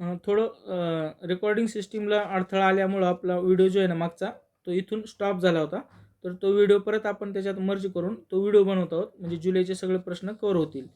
थोडं रेकॉर्डिंग सिस्टीमला अडथळा आल्यामुळं आपला व्हिडिओ जो आहे ना मागचा तो इथून स्टॉप झाला होता. तर तो व्हिडिओ परत आपण त्याच्यात मर्ज करून तो व्हिडिओ बनवत आहोत. म्हणजे जुलैचे सगळे प्रश्न कव्हर होतील.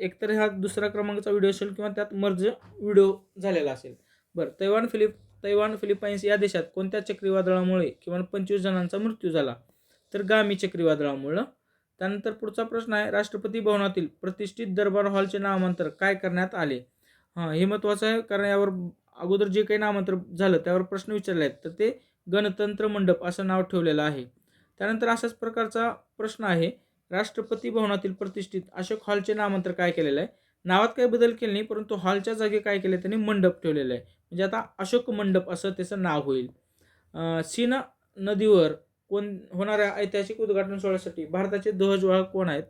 एकतर हा दुसरा क्रमांकाचा व्हिडिओ असेल किंवा त्यात मर्ज व्हिडिओ झालेला असेल. बरं तैवान फिलिप तैवान फिलिपाईन्स या देशात कोणत्या चक्रीवादळामुळे किमान पंचवीस जणांचा मृत्यू झाला? तर गामी चक्रीवादळामुळं. त्यानंतर पुढचा प्रश्न आहे राष्ट्रपती भवनातील प्रतिष्ठित दरबार हॉलचे नामांतर काय करण्यात आले? हां हे महत्त्वाचं आहे कारण यावर अगोदर जे काही नामांतर झालं त्यावर प्रश्न विचारले आहेत. तर ते गणतंत्र मंडप असं नाव ठेवलेलं आहे. त्यानंतर अशाच प्रकारचा प्रश्न आहे. राष्ट्रपती भवनातील प्रतिष्ठित अशोक हॉलचे नामांतर काय केलेलं आहे? नावात काही बदल केले नाही परंतु हॉलच्या जागी काय केलं त्यांनी मंडप ठेवलेलं आहे. म्हणजे आता अशोक मंडप असं त्याचं नाव होईल. सीन नदीवर कोण होणाऱ्या ऐतिहासिक उद्घाटन सोहळ्यासाठी भारताचे ध्वजवाहक कोण आहेत?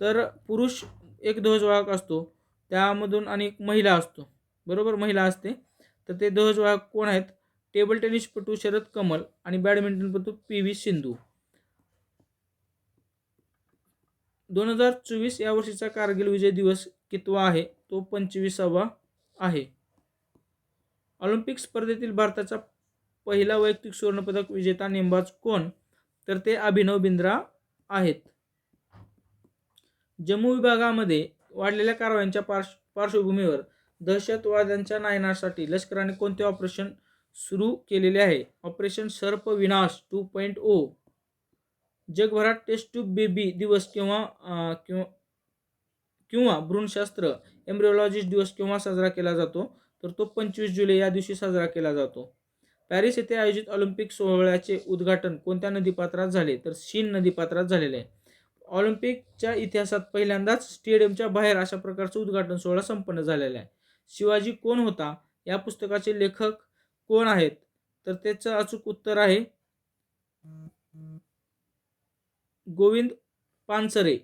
तर पुरुष एक ध्वजवाहक असतो. त्यामधून आणि एक महिला असतो. बरोबर? महिला असते. तर ते ध्वजवाहक कोण आहेत? टेबल टेनिसपटू शरद कमल आणि बॅडमिंटनपटू पी व्ही सिंधू. दोन हजार चोवीस या वर्षीचा कारगिल विजय दिवस कितवा आहे? तो पंचवीसावा आहे. ऑलिम्पिक स्पर्धेतील भारताचा पहिला वैयक्तिक सुवर्णपदक विजेता नेमबाज कोण? तर ते अभिनव बिंद्रा आहेत. जम्मू विभागामध्ये वाढलेल्या कारवायांच्या पार्श पार्श्वभूमीवर दहशतवाद्यांच्या नायनासाठी लष्कराने कोणते ऑपरेशन सुरू केलेले आहे? ऑपरेशन सर्प विनाश टू पॉईंट ओ. जगभरात टेस्ट ट्यूब बेबी दिवस किंवा किंवा किंवा भ्रूणशास्त्र एम्ब्रिओलॉजिस्ट दिवस केव्हा साजरा केला जातो तर तो पंचवीस जुलै या दिवशी साजरा केला जातो. पॅरिस येथे आयोजित ऑलिम्पिक सोहळ्याचे उद्घाटन कोणत्या नदीपात्रात झाले? तर शीन नदीपात्रात झालेले आहे. ऑलिम्पिकच्या इतिहासात पहिल्यांदाच स्टेडियमच्या बाहेर अशा प्रकारचं उद्घाटन सोहळा संपन्न झालेला आहे. शिवाजी कोण होता? या पुस्तकाचे लेखक कोण आहेत? तर त्याचं अचूक उत्तर आहे गोविंद पानसरे.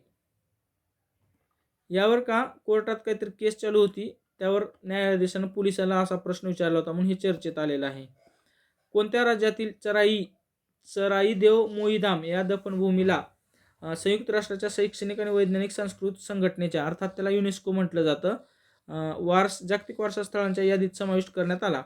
यावर का कोर्टात काहीतरी केस चालू होती? त्यावर न्यायाधीशानं पोलिसाला असा प्रश्न विचारला होता म्हणून हे चर्चेत आलेलं आहे. कोणत्या राज्यातील चराई चराई देव मोईधाम या दफनभूमीला संयुक्त राष्ट्राच्या शैक्षणिक आणि वैज्ञानिक सांस्कृतिक संघटनेच्या अर्थात त्याला युनेस्को म्हटलं जातं वारस जागतिक वारसा स्थळांच्या यादीत समाविष्ट करण्यात आला.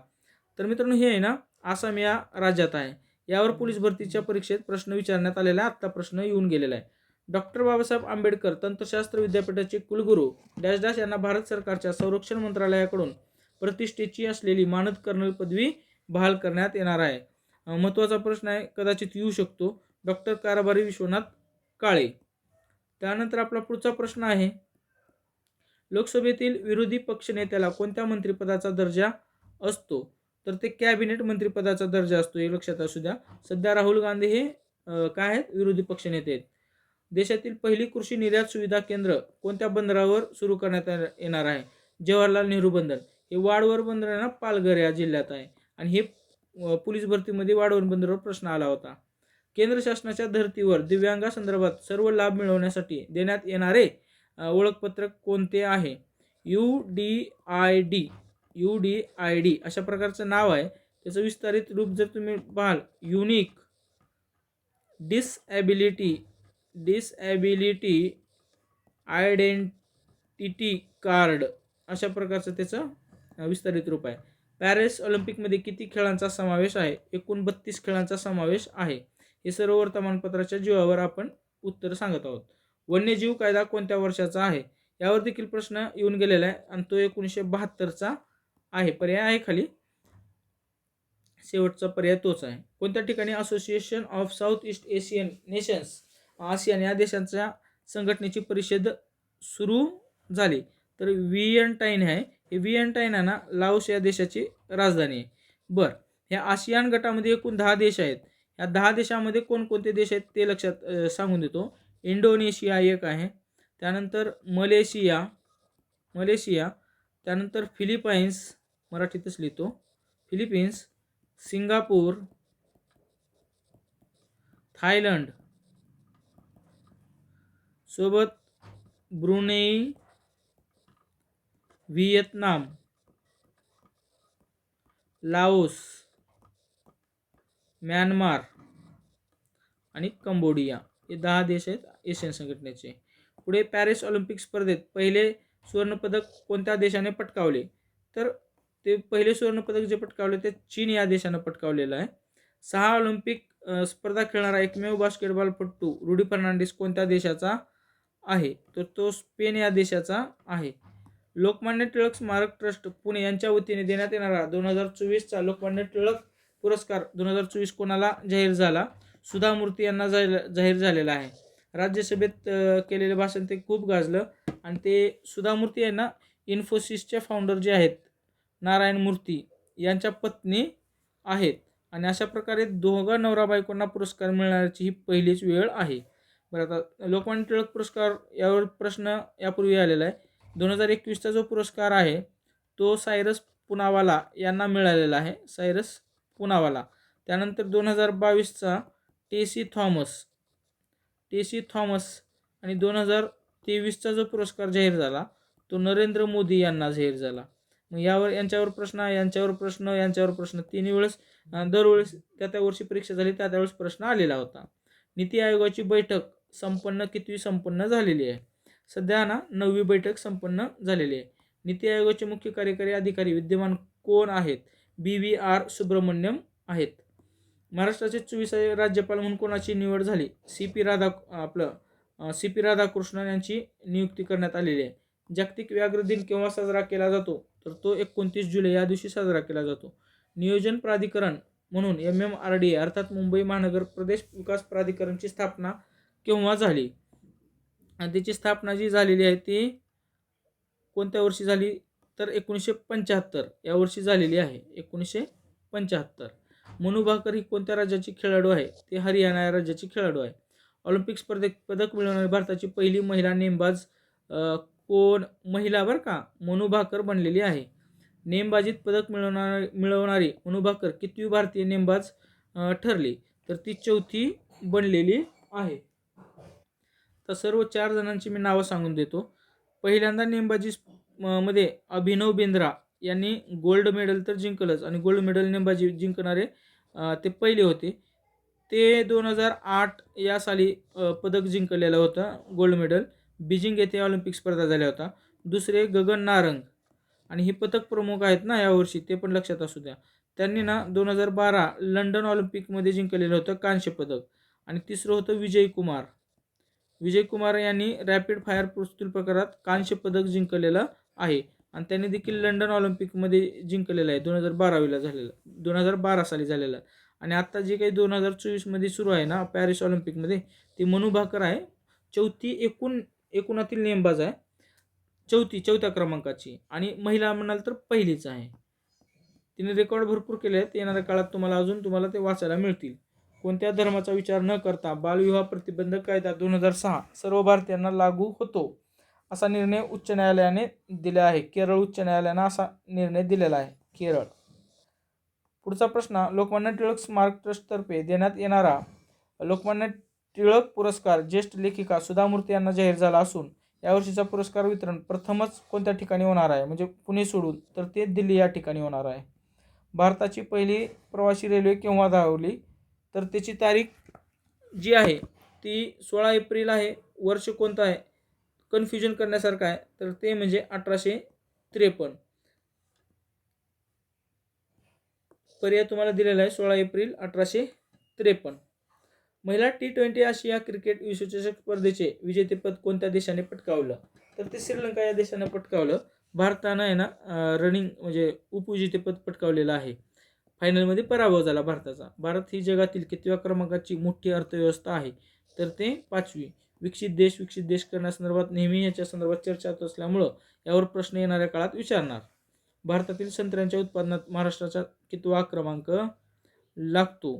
तर मित्रांनो हे आहे ना आसाम या राज्यात आहे. यावर पोलीस भरतीच्या परीक्षेत प्रश्न विचारण्यात आलेला आहे. आत्ता प्रश्न येऊन गेलेला आहे. डॉक्टर बाबासाहेब आंबेडकर तंत्रशास्त्र विद्यापीठाचे कुलगुरू डॅश डॅश यांना भारत सरकारच्या संरक्षण मंत्रालयाकडून प्रतिष्ठेची असलेली मानद कर्नल पदवी बहाल करण्यात येणार आहे. महत्त्वाचा प्रश्न आहे कदाचित येऊ शकतो. डॉक्टर कारभारी विश्वनाथ काळे. त्यानंतर आपला पुढचा प्रश्न आहे. लोकसभेतील विरोधी पक्षनेत्याला कोणत्या मंत्रिपदाचा दर्जा असतो? तर ते कॅबिनेट मंत्रिपदाचा दर्जा असतो हे लक्षात असू द्या. सध्या राहुल गांधी हे काय आहेत? विरोधी पक्षनेते आहेत. देशातील पहिली कृषी निर्यात सुविधा केंद्र कोणत्या बंदरावर सुरू करण्यात येणार- आहे? जवाहरलाल नेहरू बंदर. हे वाडवर बंदर आहे ना पालघर या जिल्ह्यात आहे. आणि हे पोलीस भरतीमध्ये वाडवर बंदरावर प्रश्न आला होता. केंद्र शासनाच्या धर्तीवर दिव्यांगासंदर्भात सर्व लाभ मिळवण्यासाठी देण्यात येणारे ओळखपत्रक ओळखपत्र कोणते आहे? U D I D U D I D अशा प्रकारचं नाव आहे. त्याचं विस्तारित रूप जर तुम्ही पाहाल unique disability disability identity card अशा प्रकारचं त्याचं विस्तारित रूप आहे. पॅरिस ऑलिम्पिकमध्ये किती खेळांचा समावेश आहे? एकूण बत्तीस खेळांचा समावेश आहे. हे सर्व वर्तमानपत्राच्या जीवावर आपण उत्तर सांगत आहोत. वन्यजीव कायदा कोणत्या वर्षाचा आहे? यावर देखील प्रश्न येऊन गेलेला आहे आणि तो एकोणीसशे बहात्तरचा आहे. पर्याय आहे खाली. शेवटचा पर्याय तोच आहे. कोणत्या ठिकाणी association of south east Asian nations ASEAN या देशांच्या संघटनेची परिषद सुरू झाली? तर वियंटाईन आहे. हे वियंटाईन आहे ना लाओस या देशाची राजधानी आहे. बरं. ह्या आसियान गटामध्ये एकूण दहा देश आहेत. या दहा देशामध्ये कोणकोणते देश आहेत ते लक्षात सांगून देतो. इंडोनेशिया एक आहे. त्यानंतर मलेशिया मलेशिया. त्यानंतर फिलिपाईन्स मराठीतच लिहितो. Philippines Singapore Thailand. सोबत ब्रुनेई व्हिएतनाम. लाओस. म्यानमार आणि कंबोडिया हे दहा देश आहेत एशियन संघटनेचे. पुढे पॅरिस ऑलिम्पिक स्पर्धेत पहिले सुवर्णपदक कोणत्या देशाने पटकावले? तर ते पहिले सुवर्णपदक जे पटकावले ते चीन या देशानं पटकावलेलं आहे. सहा ऑलिम्पिक स्पर्धा खेळणारा एकमेव बास्केटबॉलपटू रुडी फर्नांडिस कोणत्या देशाचा आहे? तर तो स्पेन या देशाचा आहे. लोकमान्य टिळक स्मारक ट्रस्ट पुणे यांच्या वतीने देण्यात येणारा दोन हजार चोवीसचा लोकमान्य टिळक पुरस्कार दोन हजार चोवीस कोणाला जाहीर झाला? सुधा मूर्ती यांना जाहीर जाहीर झालेला आहे. राज्यसभेत केलेले केलेलं भाषण ते खूप गाजलं आणि ते सुधा मूर्ती यांना इन्फोसिसचे फाउंडर जे आहेत नारायण मूर्ती यांच्या पत्नी आहेत. आणि अशा प्रकारे दोघा नवरा बायकोंना पुरस्कार मिळण्याची ही पहिलीच वेळ आहे. बरं आता लोकमान्य टिळक पुरस्कार यावर प्रश्न यापूर्वी आलेला आहे. दोन हजार एकवीसचा जो पुरस्कार आहे तो सायरस पुनावाला यांना मिळालेला आहे. सायरस पुनावाला. त्यानंतर दोन हजार बावीसचा टेसी थॉमस. टेसी थॉमस आणि दोन हजार तेवीसचा जो पुरस्कार जाहीर झाला तो नरेंद्र मोदी यांना जाहीर झाला. मग यावर यांच्यावर प्रश्न यांच्यावर प्रश्न यांच्यावर प्रश्न. तिन्ही वेळेस दरवेळेस त्या त्या वर्षी परीक्षा झाली त्या त्यावेळेस प्रश्न आलेला होता. नीती आयोगाची बैठक संपन्न कितवी संपन्न झालेली आहे? सध्या ना नववी बैठक संपन्न झालेली आहे. नीती आयोगाचे मुख्य कार्यकारी अधिकारी विद्यमान कोण आहेत? बी व्ही आर सुब्रमण्यम आहेत. महाराष्ट्राचे चोवीसावे राज्यपाल म्हणून कोणाची निवड झाली? सी पी राधा आपलं सी पी राधाकृष्णन यांची नियुक्ती करण्यात आलेली आहे. जागतिक व्याघ्र दिन केव्हा साजरा केला जातो? तर तो एकोणतीस जुलै या दिवशी साजरा केला जातो. नियोजन प्राधिकरण म्हणून एम एम आर डी अर्थात मुंबई महानगर प्रदेश विकास प्राधिकरणची स्थापना केव्हा झाली? आणि त्याची स्थापना जी झालेली आहे ती कोणत्या वर्षी झाली? तर एकोणीसशे पंच्याहत्तर या वर्षी झालेली आहे. एकोणीसशे पंच्याहत्तर. मनू भाकर ही कोणत्या राज्याची खेळाडू आहे? ते हरियाणा या राज्याची खेळाडू आहे. ऑलिम्पिक स्पर्धेत पदक मिळवणारी भारताची पहिली महिला नेमबाज कोण? महिला बरं का मनू भाकर बनलेली आहे. नेमबाजीत पदक मिळवणार मिळवणारी मनू भाकर कितवी भारतीय नेमबाज ठरली? तर ती चौथी बनलेली आहे. तर सर्व चार जणांची मी नावं सांगून देतो. पहिल्यांदा नेमबाजी मध्ये अभिनव बिंद्रा यांनी गोल्ड मेडल तर जिंकलंच आणि गोल्ड मेडल नेमबाजी जिंकणारे ते पहिले होते. ते दोन हजार आठ या साली पदक जिंकलेलं होतं गोल्ड मेडल बीजिंग येथे ऑलिम्पिक स्पर्धा झाल्या होत्या दुसरे गगन नारंग. आणि हे पथक प्रमुख आहेत ना यावर्षी ते पण लक्षात असू द्या. त्यांनी ना दोन हजार बारा लंडन ऑलिम्पिकमध्ये जिंकलेलं होतं कांस्य पदक. आणि तिसरं होतं विजय कुमार. विजय कुमार यांनी रॅपिड फायर प्रस्तुत प्रकारात कांस्य पदक जिंकलेलं आहे. आणि त्यांनी देखील लंडन ऑलिम्पिकमध्ये जिंकलेलं आहे. दोन हजार बारावीला झालेलं. दोन हजार बारा साली झालेलं. आणि आत्ता जे काही दोन हजार चोवीसमध्ये सुरू आहे ना पॅरिस ऑलिम्पिकमध्ये ती मनू भाकर आहे. चौथी एकूण एकूणातील नेमबाज आहे. चौथी चौथ्या क्रमांकाची. आणि महिला म्हणाल तर पहिलीच आहे. तिने रेकॉर्ड भरपूर केले आहेत. येणाऱ्या काळात तुम्हाला अजून तुम्हाला ते वाचायला मिळतील. कोणत्या धर्माचा विचार न करता बालविवाह प्रतिबंधक कायदा दोन हजार सहा सर्व भारतीयांना लागू होतो. असा निर्णय उच्च न्यायालयाने दिला आहे. केरळ उच्च न्यायालयानं असा निर्णय दिलेला आहे. केरळ. पुढचा प्रश्न लोकमान्य टिळक स्मारक ट्रस्टतर्फे देण्यात येणारा लोकमान्य टिळक पुरस्कार ज्येष्ठ लेखिका सुधामूर्ती यांना जाहीर झाला असून यावर्षीचा पुरस्कार वितरण प्रथमच कोणत्या ठिकाणी होणार आहे? म्हणजे पुणे सोडून तर ते दिल्ली या ठिकाणी होणार आहे. भारताची पहिली प्रवासी रेल्वे केव्हा धावली? तर त्याची तारीख जी आहे ती सोळा एप्रिल आहे. वर्ष कोणतं आहे? कन्फ्युजन करण्यासारखं आहे तर ते म्हणजे अठराशे त्रेपन्न. पर्याय तुम्हाला दिलेला आहे सोळा एप्रिल अठराशे त्रेपन्न. महिला टी ट्वेंटी आशिया क्रिकेट विश्वचषक स्पर्धेचे विजेतेपद कोणत्या देशाने पटकावलं? तर ते श्रीलंका या देशानं पटकावलं. भारतानं आहे ना रनिंग म्हणजे उपविजेतेपद पटकावलेलं आहे. फायनलमध्ये पराभव झाला भारताचा. भारत ही जगातील कितव्या क्रमांकाची मोठी अर्थव्यवस्था आहे? तर ते पाचवी. विकसित देश विकसित देश करण्यासंदर्भात नेहमी याच्या संदर्भात चर्चा होत असल्यामुळं यावर प्रश्न येणाऱ्या काळात विचारणार. भारतातील संत्र्यांच्या उत्पादनात महाराष्ट्राचा कितवा क्रमांक लागतो?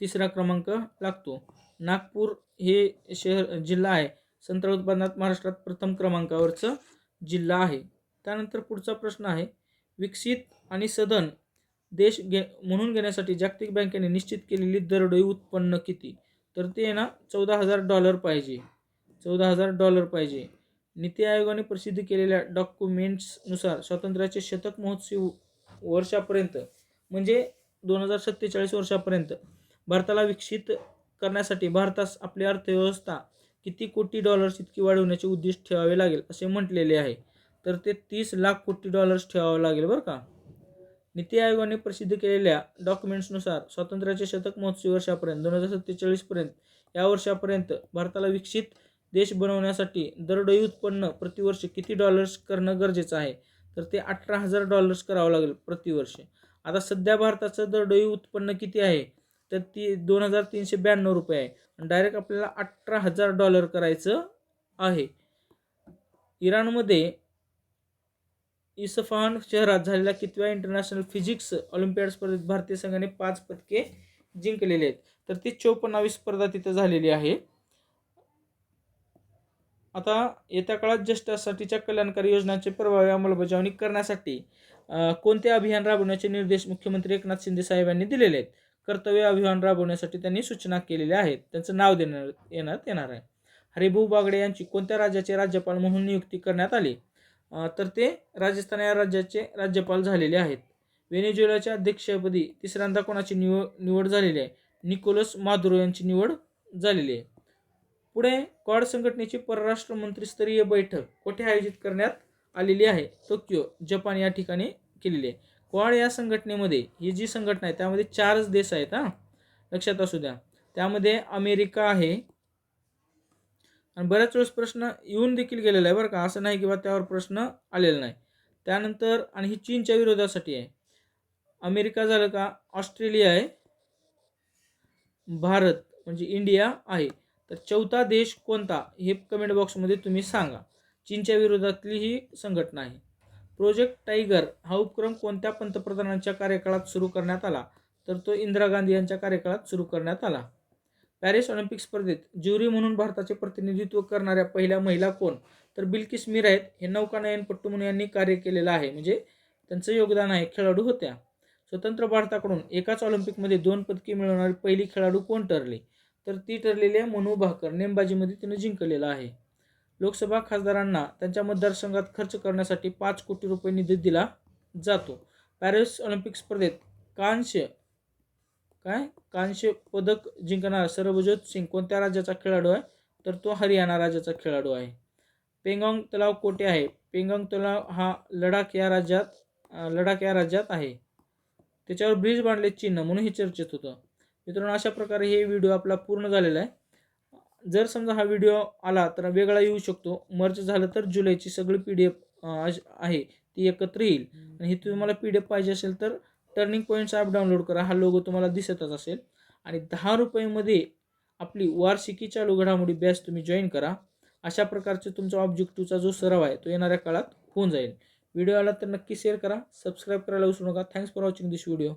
तिसरा क्रमांक लागतो. नागपूर हे शहर जिल्हा आहे. संत्रा उत्पादनात महाराष्ट्रात प्रथम क्रमांकावरचं जिल्हा आहे. त्यानंतर पुढचा प्रश्न आहे विकसित आणि सदन देश घे म्हणून घेण्यासाठी जागतिक बँकेने निश्चित केलेली दरडोई उत्पन्न किती? तर ते ना चौदा हजार डॉलर पाहिजे. चौदा हजार डॉलर पाहिजे. नीती आयोगाने प्रसिद्ध केलेल्या डॉक्युमेंट्सनुसार स्वातंत्र्याचे शतक महोत्सव वर्षापर्यंत म्हणजे दोन हजार सत्तेचाळीस वर्षापर्यंत भारताला विकसित करण्यासाठी भारतास आपली अर्थव्यवस्था किती कोटी डॉलर्स इतकी वाढवण्याचे उद्दिष्ट ठेवावे लागेल असे म्हटलेले आहे. तर ते तीस लाख कोटी डॉलर्स ठेवावं लागेल बरं का? नीती आयोगाने प्रसिद्ध केलेल्या डॉक्युमेंट्सनुसार स्वातंत्र्याचे शतक महोत्सवी वर्षापर्यंत दोन हजार सत्तेचाळीसपर्यंत या वर्षापर्यंत भारताला विकसित देश बनवण्यासाठी दरडोई उत्पन्न प्रतिवर्ष किती डॉलर्स करणं गरजेचं आहे? तर ते अठरा हजार डॉलर्स करावं लागेल प्रतिवर्ष. आता सध्या भारताचं दरडोई उत्पन्न किती आहे? तर ती दोन हजार तीनशे ब्याण्णव रुपये आहे. आणि डायरेक्ट आपल्याला अठरा हजार डॉलर करायचं आहे. इराणमध्ये इसफान शहरात झालेल्या कितव्या इंटरनॅशनल फिजिक्स ऑलिम्पियाड स्पर्धेत भारतीय संघाने पाच पदके जिंकलेले आहेत. तर ती चौपन्नावी स्पर्धा तिथं झालेली आहे. आता येत्या काळात ज्येष्ठांसाठीच्या कल्याणकारी योजनांची प्रभावी अंमलबजावणी करण्यासाठी कोणते अभियान राबवण्याचे निर्देश मुख्यमंत्री एकनाथ शिंदे साहेब यांनी दिलेले आहेत? कर्तव्य अभियान राबवण्यासाठी त्यांनी सूचना केलेल्या आहेत. त्यांचं नाव देण्यात येण्यात येणार आहे. हरिभाऊ बागडे यांची कोणत्या राज्याचे राज्यपाल म्हणून नियुक्ती करण्यात आली? तर ते राजस्थान या राज्याचे राज्यपाल झालेले आहेत. व्हेनेझुएलाच्या अध्यक्षपदी तिसऱ्यांदा कोणाची निव निवड झालेली आहे? निकोलस मादुरो यांची निवड झालेली आहे. पुढे क्वाड संघटनेची परराष्ट्र मंत्रीस्तरीय बैठक कोठे आयोजित करण्यात आलेली आहे? टोकियो जपान या ठिकाणी केलेली आहे. क्वाड या संघटनेमध्ये ही जी संघटना आहे त्यामध्ये चारच देश आहेत हां. लक्षात असू द्या. त्यामध्ये अमेरिका आहे आणि बऱ्याच वेळेस प्रश्न येऊन देखील गेलेला आहे बरं का. असं नाही किंवा त्यावर प्रश्न आलेला नाही. त्यानंतर आणि ही चीनच्या विरोधासाठी आहे. अमेरिका झालं का? ऑस्ट्रेलिया आहे. भारत म्हणजे इंडिया आहे. तर चौथा देश कोणता? हे कमेंट बॉक्समध्ये तुम्ही सांगा. चीनच्या विरोधातली ही संघटना आहे. प्रोजेक्ट टायगर हा उपक्रम कोणत्या पंतप्रधानांच्या कार्यकाळात सुरू करण्यात आला? तर तो इंदिरा गांधी यांच्या कार्यकाळात सुरू करण्यात आला. पॅरिस ऑलिम्पिक स्पर्धेत ज्युरी म्हणून भारताचे प्रतिनिधित्व करणाऱ्या पहिल्या महिला कोण? तर बिल्किस मीर आहेत हे नौकानयनपट्टू म्हणून यांनी कार्य केलेलं आहे. म्हणजे त्यांचं योगदान आहे खेळाडू होत्या. स्वतंत्र भारताकडून एकाच ऑलिम्पिकमध्ये दोन पदके मिळवणारी पहिली खेळाडू कोण ठरली? तर ती ठरलेली आहे मनू भाकर नेमबाजीमध्ये तिने जिंकलेलं आहे. लोकसभा खासदारांना त्यांच्या मतदारसंघात खर्च करण्यासाठी पाच कोटी रुपये निधी दिला जातो. पॅरिस ऑलिम्पिक स्पर्धेत कांस्य काय? कांस्य पदक जिंकणारा सरबजोत सिंग कोणत्या राज्याचा खेळाडू आहे? तर तो हरियाणा राज्याचा खेळाडू आहे. पेंगॉंग तलाव कोठे आहे? पेंगॉंग तलाव हा लडाख या राज्यात लडाख या राज्यात आहे. त्याच्यावर ब्रिज बांधले चिन्ह म्हणून हे चर्चेत होतं. मित्रांनो अशा प्रकारे हे व्हिडिओ आपला पूर्ण झालेला आहे. जर समजा हा व्हिडिओ आला तर वेगळा येऊ शकतो. मर्ज झालं तर जुलैची सगळी पी डी एफ आहे ती एकत्र येईल. आणि ही तुम्हाला पी डी एफ पाहिजे असेल तर टर्निंग पॉईंट्स ॲप डाउनलोड करा. हा लोगो तुम्हाला दिसतच असेल. आणि दहा रुपयेमध्ये आपली वार्षिकीच्या घडामोडी बॅच तुम्ही जॉईन करा. अशा प्रकारचे तुमचा ऑब्जेक्टिव्हचा जो सराव आहे तो येणाऱ्या काळात होऊन जाईल. व्हिडिओ आला तर नक्की शेअर करा. सबस्क्राईब करायला विसरू नका. Thanks for watching this video